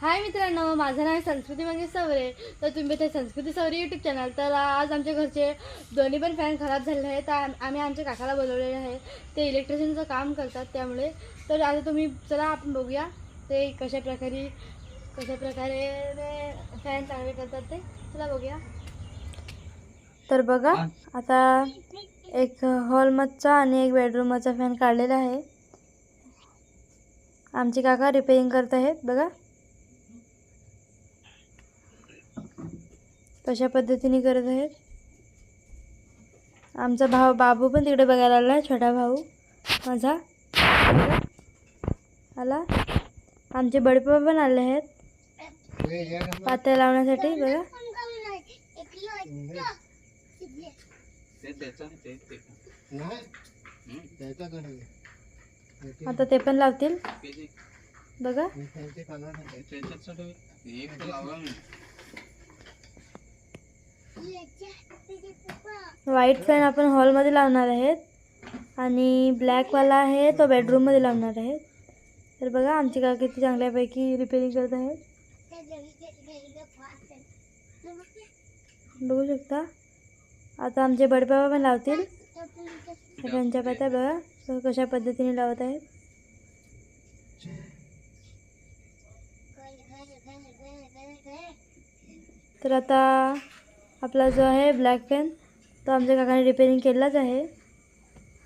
हाय मित्रांनो माझं नाव आहे संस्कृती म्हणजे सवरे. तर तुम्ही ते संस्कृती सवरे यूट्यूब चॅनल तर आज आमच्या घरचे दोन्ही पण फॅन खराब झालेले आहेत. तर आम- आम्ही आमच्या काकाला बोलवलेले आहे. ते इलेक्ट्रिशियनचं काम करतात त्यामुळे. तर आता तुम्ही चला आपण बघूया ते कशा प्रकारे कशा प्रकारे फॅन चांगले करतात ते. चला बघूया. तर बघा आता एक हॉलमधचा आणि एक बेडरूमचा फॅन काढलेला आहे. आमचे काका रिपेअरिंग करत आहेत बघा. कशा पद्धतीने करत आहेत? आमचा भाऊ बाबू पण तिकडे बघायला आला छोटा भाऊ. माझा. आला? आमचे बडपा पण आले आहेत. पात्या लावण्यासाठी बघा. आता ते पण लावतील. बघा. व्हाईट फॅन आपण हॉलमध्ये लावणार आहेत. आणि ब्लॅकवाला आहे तो बेडरूममध्ये लावणार आहेत. तर बघा आमची का किती चांगल्यापैकी रिपेअरिंग करत आहेत. बघू शकता. आता आमचे बडबाबा पण लावतील. त्यांच्या पात्या बघा कशा पद्धतीने लावत आहेत. तर आता आपला जो आहे ब्लॅक फॅन तो आमच्या काकाने रिपेअरिंग केलाच आहे.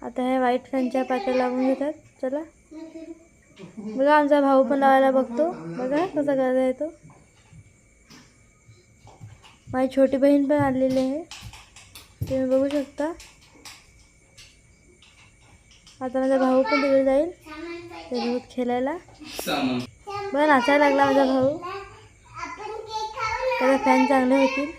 आता ह्या व्हाईट फॅनच्या पात्या लावून घेतात. चला. बघा आमचा भाऊ पण लावायला बघतो. बघा कसा करत आहे तो. माझी छोटी बहीण पण आलेली आहे. तुम्ही बघू शकता. आता माझा भाऊ पण तिकडे जाईल. त्याच्यासोबत खेळायला. बघा नाचायला लागला माझा भाऊ. त्याला फॅन चांगले होतील.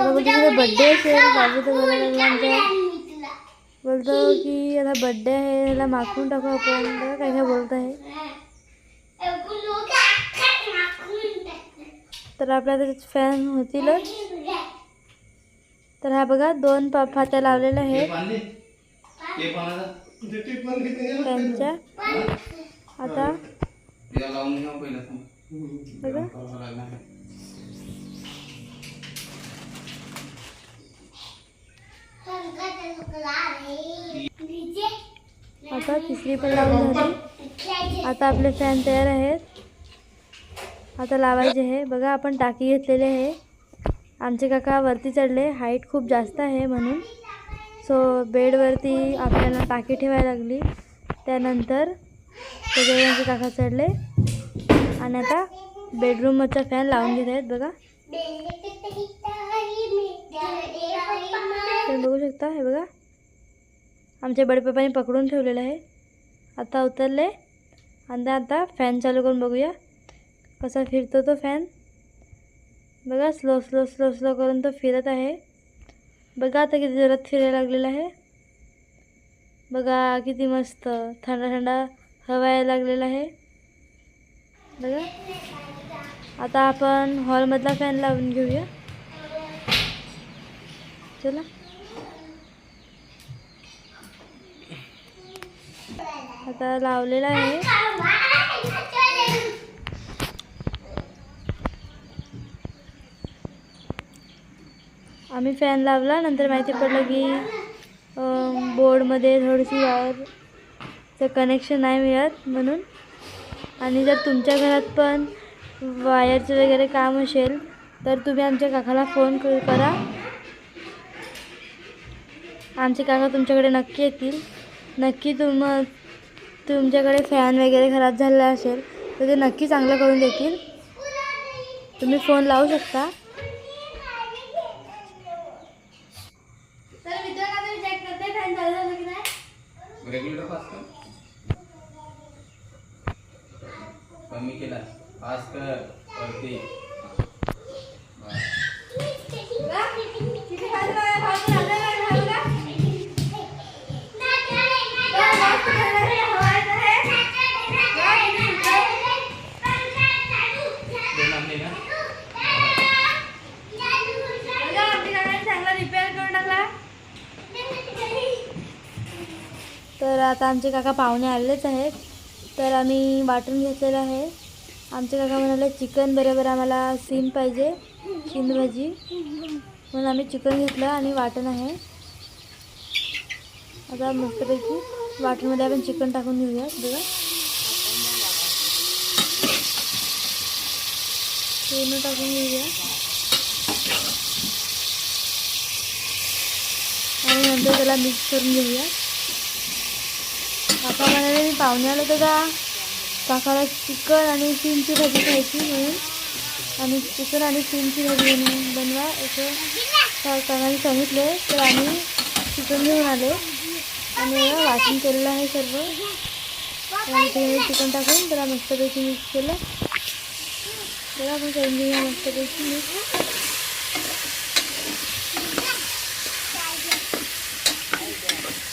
आता बोलतो तुझा बड्डे असेल बाबू तर बोलायला लागला आमचा बोलतो की आता बड्डे आहे ह्याला माखून टाकू आपण. काय काय बोलत आहे? तर आपल्या त्याच्यात फॅन होतीलच तर हा बघा दोन फात्या लावलेल्या आहेत. फॅनच्या आता? बघा. आता तिसरी पण लावून झाली. आता आपले फॅन तयार आहेत. आता लावायचे आहे बघा आपण टाकी घेतलेली आहे. आमचे काका वरती चढले. हाईट खूप जास्त आहे म्हणून. सो बेडवरती आपल्याला टाकी ठेवायला लागली. त्यानंतर त्याच्यावर आमचे काका चढले. आणि आता बेडरूमचा फॅन लावून घेत आहेत. बघा. तुम्ही बघू शकता हे बघा. आमच्या बडपप्पाने पकडून ठेवलेलं आहे. आता उतरले. आणि आता फॅन चालू करून बघूया. कसा फिरतो तो फॅन बघा स्लो स्लो स्लो स्लो करून तो फिरत आहे. बघा आता किती जोरात फिरायला लागलेला आहे. बघा किती मस्त थंड थंडा हवा यायला लागलेला आहे. बघा. आता आपण हॉलमधला फॅन लावून घेऊया. चला. आता लावलेला आहे. आम्ही फॅन लावला नंतर माहिती पडलं की बोर्डमध्ये थोडीशी वायरचं कनेक्शन नाही मिळत म्हणून. आणि जर तुमच्या घरात पण वायरचं वगैरे काम असेल तर तुम्ही आमच्या काकाला फोन क- करा. आमचे काका तुमच्याकडे नक्की येतील. नक्की तुम तुमच्याकडे फॅन वगैरे खराब झालेला असेल तर ते नक्की चांगलं करून देतील. तुम्ही फोन लावू शकता. तर मित्रांनो आता चेक करते फॅन चालू झालं की नाही रेग्युलर पास कर कमी केला पास कर वरती बघा, किती खाली बघा, खाली आपल्याला खाली बघा. बघा, मस्त खेळायला हवा येत आहे. बघा, किती सुंदर. दोन आणले ना बघा, आमच्या काकाने चांगला रिपेअर करून टाकला तर आता आमचे काका पाहुणे आलेच आहेत. तर आम्ही वाटून घेतलेलं आहे. आमचे काका म्हणाले चिकन बरोबर आम्हाला सीन पाहिजे शिंद भाजी म्हणून आम्ही चिकन घेतलं आणि वाटण आहे. आता मस्तपैकी वाटणमध्ये आपण चिकन टाकून घेऊया. बघा. पूर्ण टाकून घेऊया. आणि नंतर त्याला मिक्स करून घेऊया. काका म्हणाले मी पाहुणे आलो तर का काकाला चिकन आणि सीमची भाजी खायची म्हणून. आणि चिकन आणि सीमची भाजी बनवून बनवा असं काकाने सांगितले. तर आम्ही चिकन घेऊन आले. आणि याला केलेलं आहे सर्व. आणि चिकन टाकून त्याला मस्तपैकी मिक्स केलं. त्याला आपण करून घेऊया मस्तपैकी मिक्स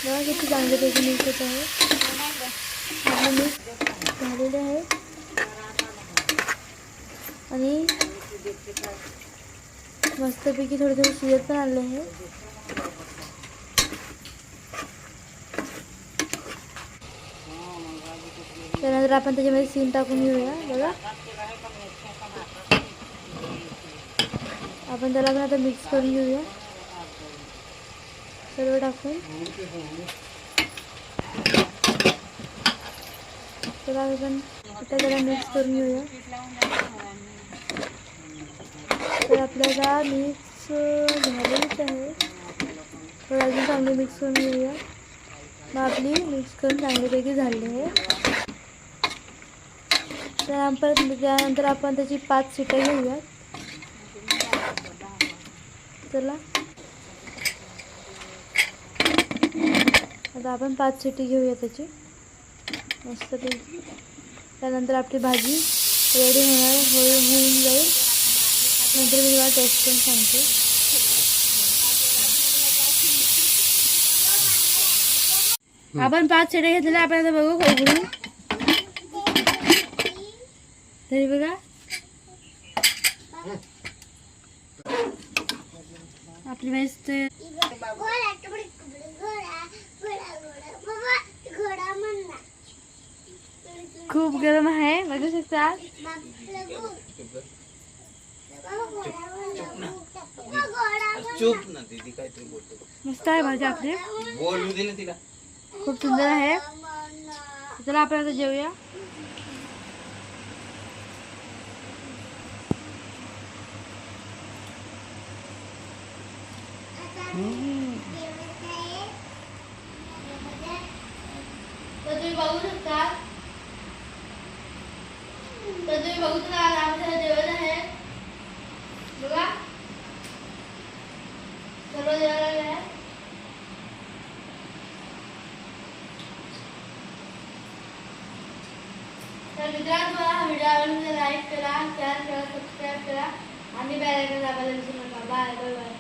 बघा किती चांगल्यापैकी मिक्स होत आहे. आपलं मिक्स झालेलं आहे. आणि मस्तपैकी थोडे थोडे शिजत पण आले आहे. त्यानंतर आपण त्याच्यामध्ये सीन टाकून घेऊया बघा. आपण त्याला पण आता मिक्स करून घेऊया. सर्व टाकून. त्याला आपण आता त्याला मिक्स करून घेऊया. तर आपल्याला मिक्स झालेलीच आहे. तर अजून चांगली मिक्स करून घेऊया. मग आपली मिक्स करून चांगल्यापैकी झाली आहे. त्यानंतर त्यानंतर आपण त्याची पाच सीटं घेऊया चला. आता आपण पाच सीटी घेऊया त्याची. मस्तपैकी त्यानंतर आपली भाजी रेडी होणार हो होऊन जाईल नंतर मी तुम्हाला टेस्ट पण सांगते आपण पाच शिट्या घेतलेल्या आपण आता बघू उघडून तरी बघा आपली वेस्ट खूप गरम आहे बघू शकता चूप ना दीदी काहीतरी बोलतो मस्त आहे भाजी आपली बोलू दे ना तिला खूप सुंदर आहे चला आपण आता जेवूया तर तुम्ही बघू आमचं आहे बघा सर्व देवाला आहे तर मित्रांनो मला हा व्हिडिओ आवडला लाईक करा शेअर करा सबस्क्राईब करा। आणि बेल दाबायला विसरू नका बाय बाय बाय